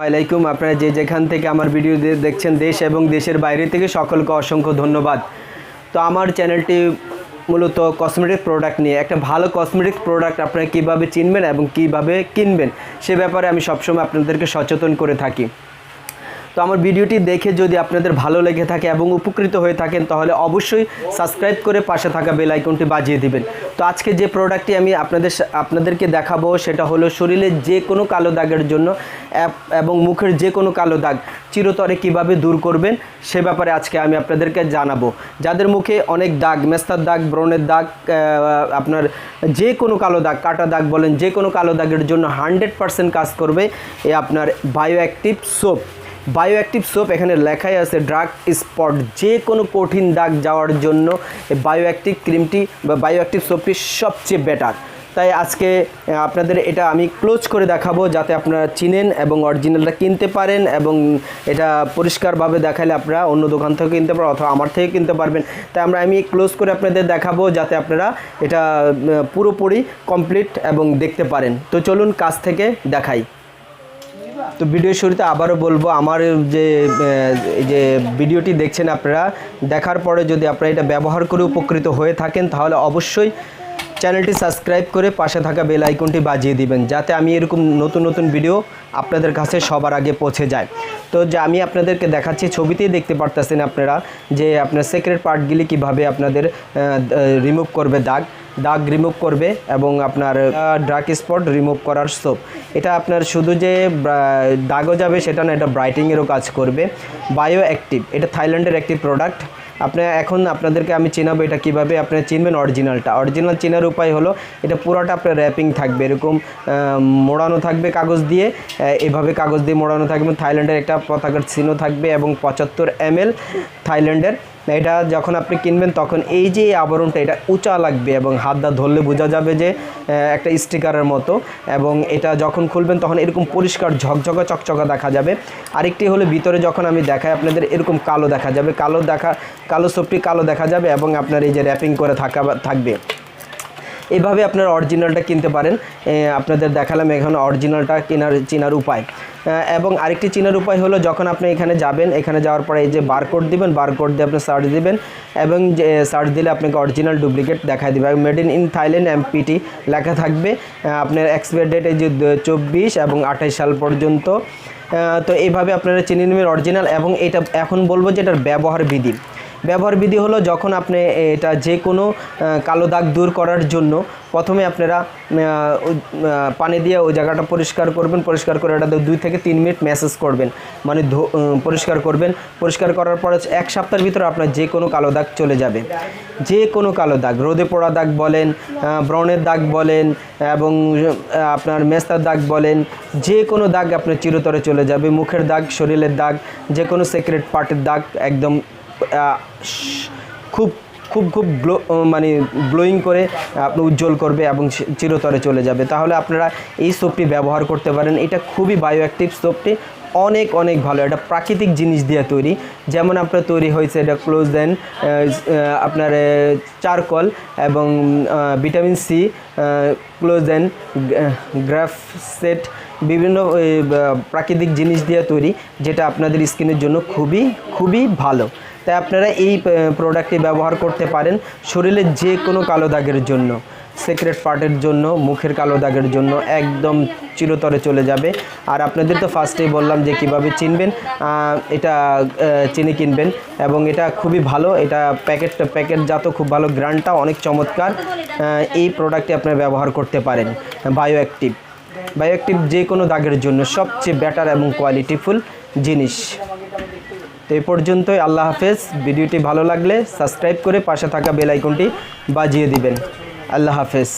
ওয়ালাইকুম আপনারা যে যেখান থেকে আমার ভিডিও দেখছেন দেশ এবং দেশের বাইরে থেকে সকলকে অসংখ্য ধন্যবাদ। তো আমার চ্যানেলটি মূলত কসমেটিক প্রোডাক্ট নিয়ে। একটা ভালো কসমেটিক প্রোডাক্ট আপনারা কীভাবে চিনবেন এবং কীভাবে কিনবেন, সে ব্যাপারে আমি সবসময় আপনাদেরকে সচেতন করে থাকি। তো আমার ভিডিওটি দেখে যদি আপনাদের ভালো লেগে থাকে এবং উপকৃত হয়ে থাকেন, তাহলে অবশ্যই সাবস্ক্রাইব করে পাশে থাকা বেল আইকনটি বাজিয়ে দিবেন। তো আজকে যে প্রোডাক্টটি আমি আপনাদের আপনাদেরকে দেখাবো, সেটা হলো শরীরের যে কোনো কালো দাগের জন্য এব- মুখের যে কোনো কালো দাগ চিরতরে কীভাবে দূর করবেন, সে ব্যাপারে আজকে আমি আপনাদেরকে জানাব। যাদের মুখে অনেক দাগ, মেস্তার দাগ, ব্রণের দাগ আপনার যে কোনো কালো দাগ, কাটা দাগ বলেন, যে কোনো কালো দাগের জন্য হান্ড্রেড পারসেন্ট কাজ করবে এ আপনার bio active soap bio active soap এখানে লেখাই আছে ড্রাগ স্পট যে কোনো কঠিন দাগ যাওয়ার জন্য এই বায়ো অ্যাক্টিভ ক্রিমটি বা বায়ো অ্যাক্টিভ সোপটি সবচেয়ে বেটার তাই আজকে আপনাদের এটা আমি ক্লোজ করে দেখাবো যাতে আপনারা চিনেন এবং অরিজিনালটা কিনতে পারেন এবং এটা পরিষ্কারভাবে দেখালে আপনারা অন্য দোকান থেকে কিনতে পারেন অথবা আমার থেকে কিনতে পারবেন। তাই আমরা আমি ক্লোজ করে আপনাদের দেখাবো যাতে আপনারা এটা পুরোপুরি কমপ্লিট এবং দেখতে পারেন। তো চলুন কাছ থেকে দেখাই। তো ভিডিও শুরুতে আবারও বলব, আমার যে যে ভিডিওটি দেখছেন আপনারা, দেখার পরে যদি আপনারা এটা ব্যবহার করে উপকৃত হয়ে থাকেন, তাহলে অবশ্যই চ্যানেলটি সাবস্ক্রাইব করে পাশে থাকা বেল আইকনটি বাজিয়ে দিবেন, যাতে আমি এরকম নতুন নতুন ভিডিও আপনাদের কাছে সবার আগে পৌঁছে যায়। তো যে আমি আপনাদেরকে দেখাচ্ছি, ছবিতেই দেখতে পারতেছেন আপনারা যে আপনার সিক্রেট পার্টগুলি কীভাবে আপনাদের রিমুভ করবে দাগ। দাগ রিমুভ করবে এবং আপনার ডার্ক স্পট রিমুভ করার সোপ এটা আপনার শুধু যে দাগও যাবে সেটা না, এটা ব্রাইটিংয়েরও কাজ করবে। বায়ো অ্যাক্টিভ এটা থাইল্যান্ডের একটি প্রোডাক্ট আপনি এখন আপনাদেরকে আমি চিনাবো এটা কীভাবে, আপনি চিনবেন অরিজিনালটা অরিজিনাল চেনার উপায় হলো, এটা পুরোটা আপনার র্যাপিং থাকবে। এরকম মোড়ানো থাকবে কাগজ দিয়ে এভাবে কাগজ দিয়ে মোড়ানো থাকবে। থাইল্যান্ডের একটা পতাকার চিহ্ন থাকবে এবং পঁচাত্তর এম থাইল্যান্ডের এটা যখন আপনি কিনবেন, তখন এই যে আবরণটা, এটা উঁচা লাগবে এবং হাত দা ধরলে বোঝা যাবে যে একটা স্টিকারের মতো এবং এটা যখন খুলবেন, তখন এরকম পরিষ্কার ঝকঝকা চকচকা দেখা যাবে। আরেকটি হলো ভিতরে যখন আমি দেখাই, আপনাদের এরকম কালো দেখা যাবে। কালো দেখা, কালো সোপটি কালো দেখা যাবে এবং আপনার এই যে র্যাপিং করে থাকা থাকবে। এভাবে আপনারা অরিজিনালটা কিনতে পারেন। আপনাদের দেখালাম এখানে অরিজিনালটা কেনার, চেনার উপায়। এবং আরেকটি চেনার উপায় হলো যখন আপনি এখানে যাবেন, এখানে যাওয়ার পরে এই যে বারকোড দিবেন বারকোড দিয়ে আপনি সার্চ দিবেন এবং যে সার্চ দিলে আপনাকে অরিজিনাল ডুপ্লিকেট দেখায় দেবে। Made in in Thailand MPT লেখা থাকবে আপনার এক্সপায়ার ডেট এই যে চব্বিশ এবং আঠাশ সাল পর্যন্ত। তো এইভাবে আপনারা চিনে নেবেন অরিজিনাল এবং এটা, এখন বলব যে এটার ব্যবহার বিধি। ব্যবহার বিধি হলো যখন আপনি এটা যে কোনো কালো দাগ দূর করার জন্য প্রথমে আপনারা পানি দিয়ে ওই জায়গাটা পরিষ্কার করবেন, পরিষ্কার করে এটা দুই থেকে তিন মিনিট ম্যাসেজ করবেন। মানে পরিষ্কার করবেন। পরিষ্কার করার পরে এক সপ্তাহের ভিতরে আপনার যে কোনো কালো দাগ চলে যাবে। যে কোনো কালো দাগ, রোদে পোড়া দাগ বলেন ব্রণের দাগ বলেন, এবং আপনার মেস্তার দাগ বলেন যে কোনো দাগ আপনার চিরতরে চলে যাবে। মুখের দাগ, শরীরের দাগ যে কোনো সিক্রেট পার্টের দাগ, একদম খুব খুব খুব গ্লো মানে গ্লোয়িং করে আপনি উজ্জ্বল করবে এবং চিরতরে চলে যাবে। তাহলে আপনারা এই সোপটি ব্যবহার করতে পারেন। এটা খুবই বায়ো অ্যাক্টিভ সোপটি অনেক অনেক ভালো। এটা প্রাকৃতিক জিনিস দিয়ে তৈরি। যেমন আপনার তৈরি হয়েছে এটা ক্লোজ দেন আপনার চারকল এবং ভিটামিন সি ক্লোজ দেন গ্রাফ সেট বিভিন্ন প্রাকৃতিক জিনিস দিয়ে তৈরি, যেটা আপনাদের স্কিনের জন্য খুবই খুবই ভালো। তাই আপনারা এই প্রোডাক্টটি ব্যবহার করতে পারেন শরীরের যে কোনো কালো দাগের জন্য। সিক্রেট পার্টের জন্য, মুখের কালো দাগের জন্য একদম চিরতরে চলে যাবে। আর আপনাদের তো ফার্স্টেই বললাম যে কীভাবে চিনবেন এটা চিনি কিনবেন। এবং এটা খুবই ভালো, এটা প্যাকেট প্যাকেটজাত খুব ভালো গ্রান্ডটা অনেক চমৎকার। এই প্রোডাক্টটি আপনারা ব্যবহার করতে পারেন বায়ো অ্যাক্টিভ বায়ো অ্যাক্টিভ যে কোনো দাগের জন্য সবচেয়ে বেটার এবং কোয়ালিটিফুল জিনিস। তো এই পর্যন্তই, আল্লাহ হাফেজ। ভিডিওটি ভালো লাগলে সাবস্ক্রাইব করে পাশে থাকা বেল আইকনটি বাজিয়ে দিবেন। আল্লাহ হাফেজ।